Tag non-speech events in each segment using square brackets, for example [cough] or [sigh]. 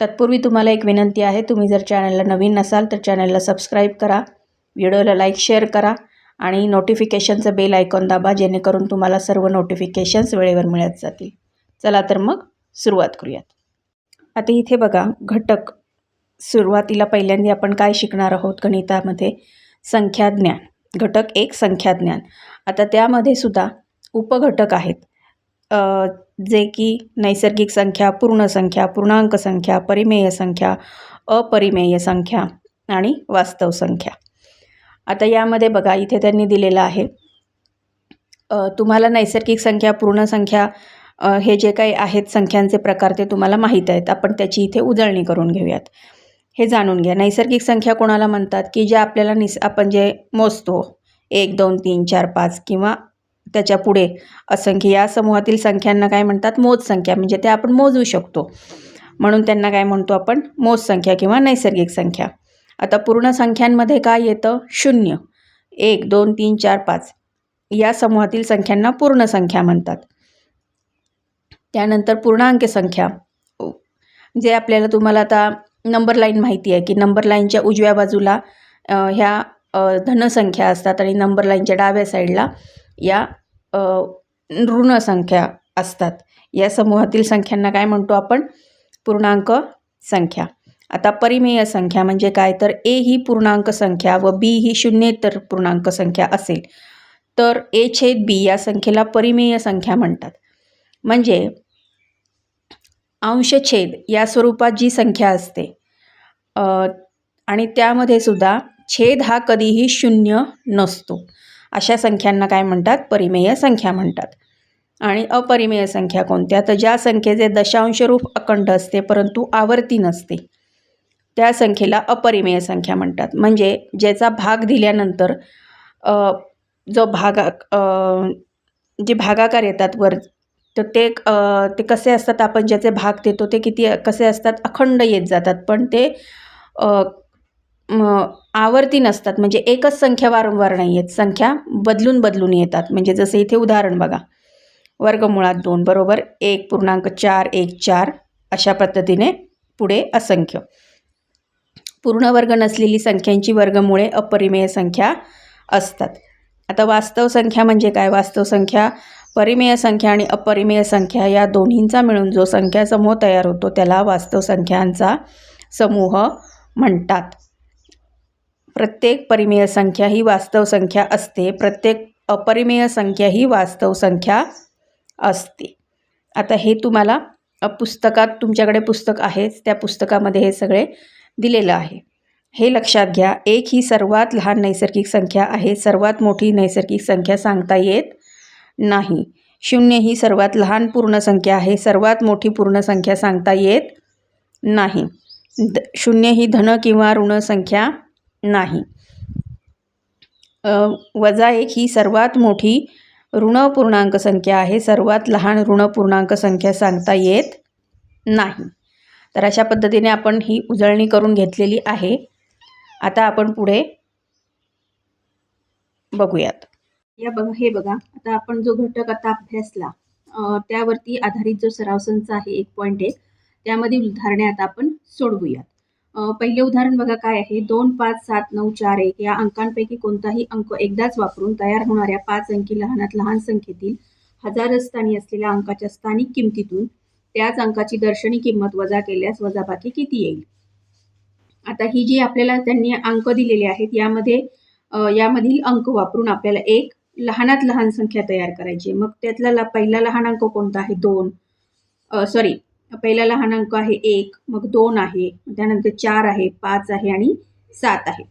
तत्पूर्वी तुम्हाला एक विनंती आहे तुम्ही जर चॅनलला नवीन नसाल तर चॅनलला सबस्क्राईब करा व्हिडिओला लाईक शेअर करा आणि नोटिफिकेशनचं बेल आयकॉन दाबा जेणेकरून तुम्हाला सर्व नोटिफिकेशन्स वेळेवर मिळत जातील. चला तर मग सुरुवात करूयात. आता इथे बघा घटक सुरुवातीला पहिल्यांदा आपण काय शिकणार आहोत गणितामध्ये? संख्याज्ञान. घटक एक संख्याज्ञान. आता त्यामध्ये सुद्धा उपघटक आहेत. जे की नैसर्गिक संख्या पूर्ण संख्या पूर्णांक संख्या परिमेय संख्या अपरिमेय संख्या आणि वास्तव संख्या. आता यामध्ये बघा इथे त्यांनी दिलेलं आहे. तुम्हाला नैसर्गिक संख्या पूर्ण संख्या हे जे काही आहेत संख्यांचे प्रकार ते तुम्हाला माहीत आहेत. आपण त्याची इथे उजळणी करून घेऊयात. हे जाणून घ्या. नैसर्गिक संख्या कोणाला म्हणतात? की ज्या आपल्याला निस आपण जे मोजतो एक दोन तीन चार पाच किंवा त्याच्या पुढे असंख्य या समूहातील संख्यांना काय म्हणतात? मोज संख्या. म्हणजे त्या आपण मोजू शकतो. म्हणून त्यांना काय म्हणतो आपण? मोज संख्या किंवा नैसर्गिक संख्या. आता पूर्ण संख्यांमध्ये काय येतं? शून्य. एक दोन तीन चार पाच. या समूहातील संख्यांना पूर्ण संख्या म्हणतात. त्यानंतर पूर्णांक संख्या. जे आपल्याला तुम्हाला आता नंबर लाईन माहिती आहे की नंबर लाईनच्या उजव्या बाजूला ह्या धनसंख्या असतात आणि नंबर लाईनच्या डाव्या साईडला या ऋणसंख्या ऋण संख्या असतात. या समूहातील संख्यांना काय म्हणतो आपण? पूर्णांक संख्या. आता परिमेय संख्या म्हणजे काय? तर ए ही पूर्णांक संख्या व बी ही शून्येतर पूर्णांक संख्या असेल. तर ए छेद बी या संख्येला परिमेय संख्या म्हणतात. म्हणजे अंशछेद या स्वरूपात जी संख्या असते आणि त्यामध्ये सुद्धा छेद हा कधीही शून्य नसतो. अशा संख्यांना काय म्हणतात? परिमेय संख्या म्हणतात. आणि अपरिमेय संख्या कोणत्या? तर ज्या संख्येचे दशांश रूप अखंड असते परंतु आवर्ती नसते त्या संख्येला अपरिमेय संख्या म्हणतात. म्हणजे ज्याचा भाग दिल्यानंतर जो भागा जे भागाकार येतात वर तर ते ते कसे असतात? आपण ज्याचे भाग देतो ते किती कसे असतात? अखंड येत जातात. पण ते आवर्ती नसतात. म्हणजे एकच संख्या वारंवार नाही आहेत संख्या बदलून बदलून येतात. म्हणजे जसं इथे उदाहरण बघा. वर्गमुळात दोन बरोबर? एक पूर्णांक चार एक चार. अशा पद्धतीने पुढे असंख्य. पूर्ण वर्ग नसलेली संख्यांची वर्गमुळे अपरिमेय संख्या असतात. आता वास्तव संख्या म्हणजे काय? वास्तव संख्या परिमेय संख्या आणि अपरिमेय संख्या या दोन्हींचा मिळून जो संख्या समूह तयार होतो त्याला वास्तव संख्यांचा समूह म्हणतात. प्रत्येक परिमेय संख्या ही वास्तव संख्या असते. प्रत्येक अपरिमेय संख्या ही वास्तव संख्या असते. आता हे तुम्हाला पुस्तकात तुमच्याकडे पुस्तक आहेच त्या पुस्तकामध्ये हे सगळे दिलेलं आहे. हे लक्षात घ्या. एक ही सर्वात लहान नैसर्गिक संख्या आहे. सर्वात मोठी नैसर्गिक संख्या सांगता येत नाही. शून्य ही सर्वात लहान पूर्ण संख्या आहे. सर्वात मोठी पूर्ण संख्या सांगता येत नाही. द शून्य ही धन किंवा ऋण संख्या नाही. वजा एक ही सर्वात मोठी ऋण पूर्णांक संख्या आहे. सर्वात लहान ऋण पूर्णांक संख्या सांगता येत नाही. तर अशा पद्धतीने आपण ही उजळणी करून घेतलेली आहे. आता आपण पुढे बघूयात. या बघा हे बघा. आता आपण जो घटक आता अभ्यासला त्यावरती आधारित जो सराव संच आहे एक पॉईंट एक त्यामधील उदाहरणे आता आपण सोडवूयात. पहिले उदाहरण बघा काय आहे. दोन पाच सात नऊ चार एक या अंकांपैकी कोणताही अंक एकदाच वापरून तयार होणाऱ्या पाच अंकी लहानात लहान संख्येतील हजार स्थानी असलेल्या अंकाच्या स्थानिक किमतीतून त्याच अंकाची दर्शनी किंमत वजा केल्यास वजाबाकी किती येईल? आता ही जी आपल्याला त्यांनी अंक दिलेले आहेत यामध्ये यामधील अंक वापरून आपल्याला एक लहानात लहान संख्या तयार करायची मग त्यातला ला- पहिला लहान अंक कोणता आहे? दोन. सॉरी पहिला लहान अंक आहे एक मग दोन आहे त्यानंतर चार आहे पाच आहे आणि सात आहे.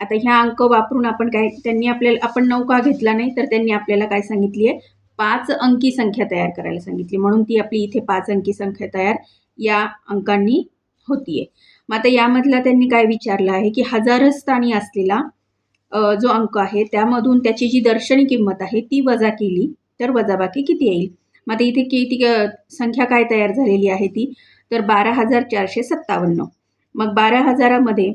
आता ह्या अंक वापरून आपण काय त्यांनी आपल्याला आपण नऊ का घेतला नाही तर त्यांनी आपल्याला काय सांगितली आहे? पाच अंकी संख्या तयार करायला सांगितली. म्हणून ती आपली इथे पाच अंकी संख्या तयार या अंकांनी होतीये मग आता यामधला त्यांनी काय विचारलं आहे की हजार स्थानी असलेला जो अंक आहे त्यामधून त्याची जी दर्शनी किंमत आहे ती वजा केली तर वजाबाकी किती येईल? मग आता इथे किती संख्या काय तयार झालेली आहे ती? तर बारा हजार चारशे सत्तावन्न. मग बारा हजारामध्ये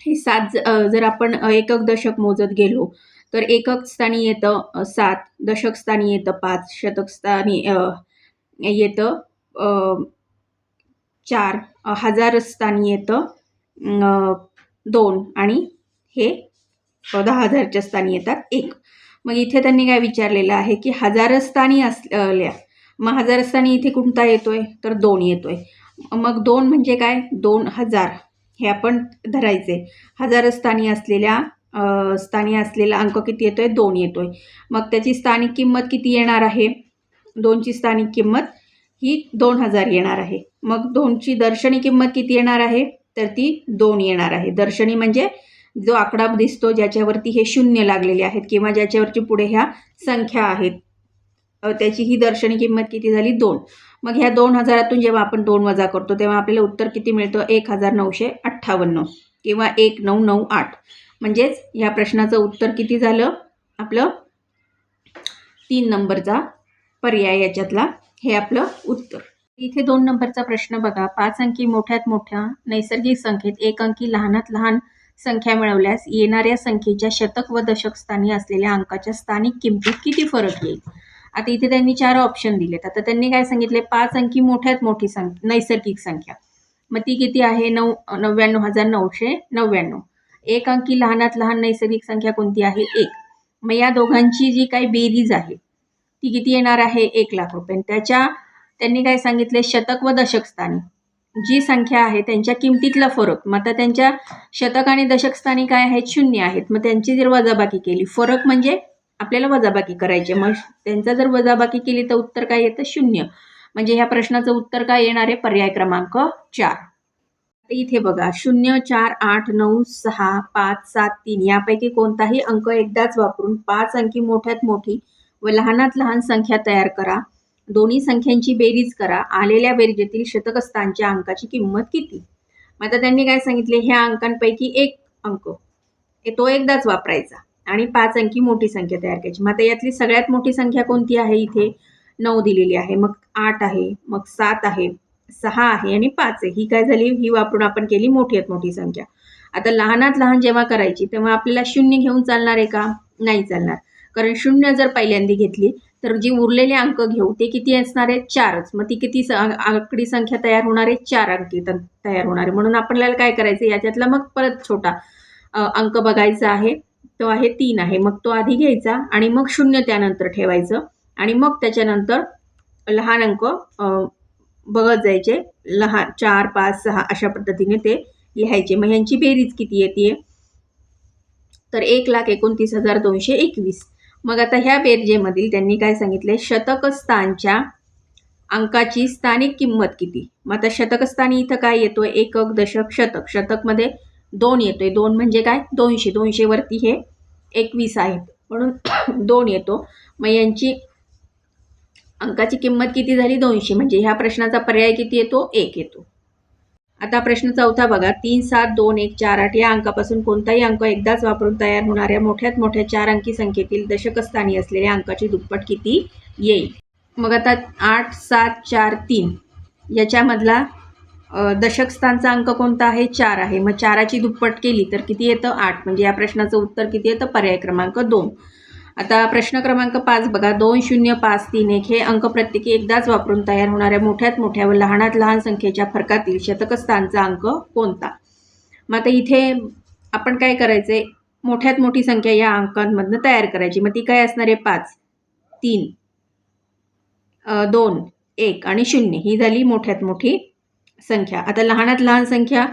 हे सात जर आपण एकक दशक मोजत गेलो तर एकक स्थानी येतं सात दशक स्थानी येतं पाच शतक स्थानी येतं चार हजार स्थानी येतं दोन आणि हे दहा हजारच्या स्थानी येतात एक. मग इथे त्यांनी काय विचारलेलं आहे की हजार स्थानी असल्या मग हजारस्थानी इथे कोणता येतोय? तर दोन येतोय. मग दोन म्हणजे काय? दोन हजार. हे आपण धरायचे. हजारस्थानी असलेल्या स्थानी असलेला अंक किती येतोय? दोन येतोय. मग त्याची स्थानिक किंमत किती येणार आहे? दोनची स्थानिक किंमत ही दोन हजार येणार आहे. मग दोनची दर्शनी किंमत किती येणार आहे? तर ती दोन येणार आहे. दर्शनी म्हणजे जो आकडा दिसतो ज्याच्यावरती हे शून्य लागलेले आहेत किंवा ज्याच्यावरची पुढे ह्या संख्या आहेत. त्याची ही दर्शनी किंमत किती झाली? दोन. मग ह्या दोन हजारातून जेव्हा आपण दोन वजा करतो तेव्हा आपल्याला उत्तर किती मिळतं? एक हजार नऊशे अठ्ठावन्न किंवा एक नऊ नऊ आठ. म्हणजेच ह्या प्रश्नाचं उत्तर किती झालं? आपलं तीन नंबरचा पर्याय याच्यातला हे आपलं उत्तर. इथे दोन नंबरचा प्रश्न बघा. पाच अंकी मोठ्यात मोठ्या नैसर्गिक संख्येत एक अंकी लहानात लहान संख्या मिळवल्यास येणाऱ्या संख्येच्या शतक व दशक स्थानी असलेल्या अंकाच्या स्थानिक किमतीत किती फरक येईल? आता इथे त्यांनी चार ऑप्शन दिलेत. आता त्यांनी काय सांगितले? पाच अंकी मोठ्यात मोठी संख्या नैसर्गिक संख्या. मग ती किती आहे? नऊ नव्याण्णव हजार नऊशे नव्याण्णव. एक अंकी लहानात लहान नैसर्गिक संख्या कोणती आहे? एक. मग या दोघांची जी काही बेरीज आहे ती किती येणार आहे? एक लाख रुपये. आणि त्याच्या त्यांनी काय सांगितले? शतक व दशक स्थानी. जी संख्या आहे त्यांच्या किमतीतला फरक. मग आता त्यांच्या शतक आणि दशकस्थानी काय आहेत? शून्य आहेत. मग त्यांची जर वजाबाकी केली फरक म्हणजे आपल्याला वजाबाकी करायची मग त्यांचा जर वजाबाकी केली तर उत्तर काय येतं? शून्य. म्हणजे ह्या प्रश्नाचं उत्तर काय येणार आहे? पर्याय क्रमांक चार. इथे बघा शून्य चार आठ नऊ सहा पाच सात तीन यापैकी कोणताही अंक एकदाच वापरून पाच अंकी मोठ्यात मोठी व लहानात लहान संख्या तयार करा. दोन्ही संख्यांची बेरीज करा. आलेल्या बेरीजेतील शतकस्थानच्या अंकाची किंमत किती? मग आता त्यांनी काय सांगितले? ह्या अंकांपैकी एक अंक. हे तो एकदाच वापरायचा. आणि पाच अंकी मोठी संख्या तयार करायची. मग आता यातली सगळ्यात मोठी संख्या कोणती आहे इथे? नऊ दिलेली आहे. मग आठ आहे. मग सात आहे. सहा आहे आणि पाच आहे. ही काय झाली? ही वापरून आपण केली मोठ्यात मोठी संख्या. आता लहानात लहान जेव्हा करायची तेव्हा आपल्याला शून्य घेऊन चालणार आहे का? नाही चालणार. कारण शून्य जर पहिल्यांदा घेतली तर जी उरलेले अंक घेऊ ते किती असणार आहे चारच. मग ती किती आकडी संख्या तयार होणार आहे? चार अंकी तयार होणार आहे. म्हणून आपल्याला काय करायचं? याच्यातला मग परत छोटा अंक बघायचा आहे. तो आहे तीन आहे. मग तो आधी घ्यायचा आणि मग शून्य त्यानंतर ठेवायचं. आणि मग त्याच्यानंतर लहान अंक बघत जायचे. लहान चार पाच सहा अशा पद्धतीने ते लिहायचे. मग ह्यांची बेरीज किती येते? तर एक लाख एकोणतीस हजार दोनशे एकवीस. मग आता ह्या बेरजेमधील त्यांनी काय सांगितले? शतकस्थानच्या अंकाची स्थानिक किंमत किती? मग आता शतकस्थानी इथं काय येतो एकक दशक शतक. शतकमध्ये दोन येतोय. दोन म्हणजे काय? दोनशे. दोनशेवरती हे एकवीस आहेत. म्हणून [coughs] दोन येतो. मग यांची अंकाची किंमत किती झाली? दोनशे. म्हणजे ह्या प्रश्नाचा पर्याय किती येतो? एक येतो. आता प्रश्न चौथा बघा. तीन सात दोन एक चार आठ या अंकापासून कोणताही अंक एकदाच वापरून तयार होणाऱ्या मोठ्यात मोठ्या चार अंकी संख्येतील दशकस्थानी असलेल्या अंकाची दुप्पट किती येईल? मग आता आठ सात चार तीन याच्यामधला दशकस्थानचा अंक कोणता आहे? चार आहे. मग चाराची दुप्पट केली तर किती येतं? आठ. म्हणजे या प्रश्नाचं उत्तर किती येतं? पर्याय क्रमांक दोन. आता प्रश्न क्रमांक पाच बघा. दोन शून्य पाच तीन एक हे अंक प्रत्येकी एकदाच वापरून तयार होणाऱ्या मोठ्यात मोठ्या व लहानात लहान संख्येच्या फरकातील शतकस्थानचा अंक कोणता? मग आता इथे आपण काय करायचं आहे मोठ्यात मोठी संख्या या अंकांमधनं तयार करायची. मग ती काय असणार आहे? पाच तीन दोन एक आणि शून्य. ही झाली मोठ्यात मोठी संख्या. आता लहानात लहान संख्या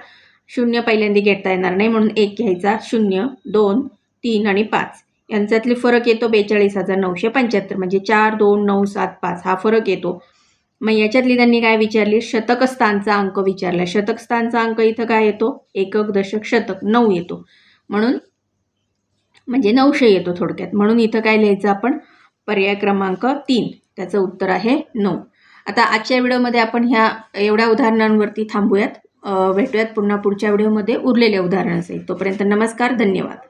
शून्य पहिल्यांदा घेता येणार नाही म्हणून एक घ्यायचा. शून्य दोन तीन आणि पाच. यांच्यातले फरक येतो बेचाळीस हजार नऊशे पंच्याहत्तर म्हणजे चार दोन नऊ सात पाच हा फरक येतो. मग याच्यातली त्यांनी काय विचारली? शतकस्थानचा अंक विचारला. शतकस्थानचा अंक इथं काय येतो? एकक दशक शतक नऊ येतो. म्हणून म्हणजे नऊशे येतो थोडक्यात. म्हणून इथं काय लिहायचं आपण? पर्याय क्रमांक तीन. त्याचं उत्तर आहे नऊ. आता आजच्या व्हिडिओमध्ये आपण ह्या एवढ्या उदाहरणांवरती थांबूयात. भेटूयात पुन्हा पुढच्या व्हिडिओमध्ये उरलेल्या उदाहरणाचे तोपर्यंत नमस्कार धन्यवाद.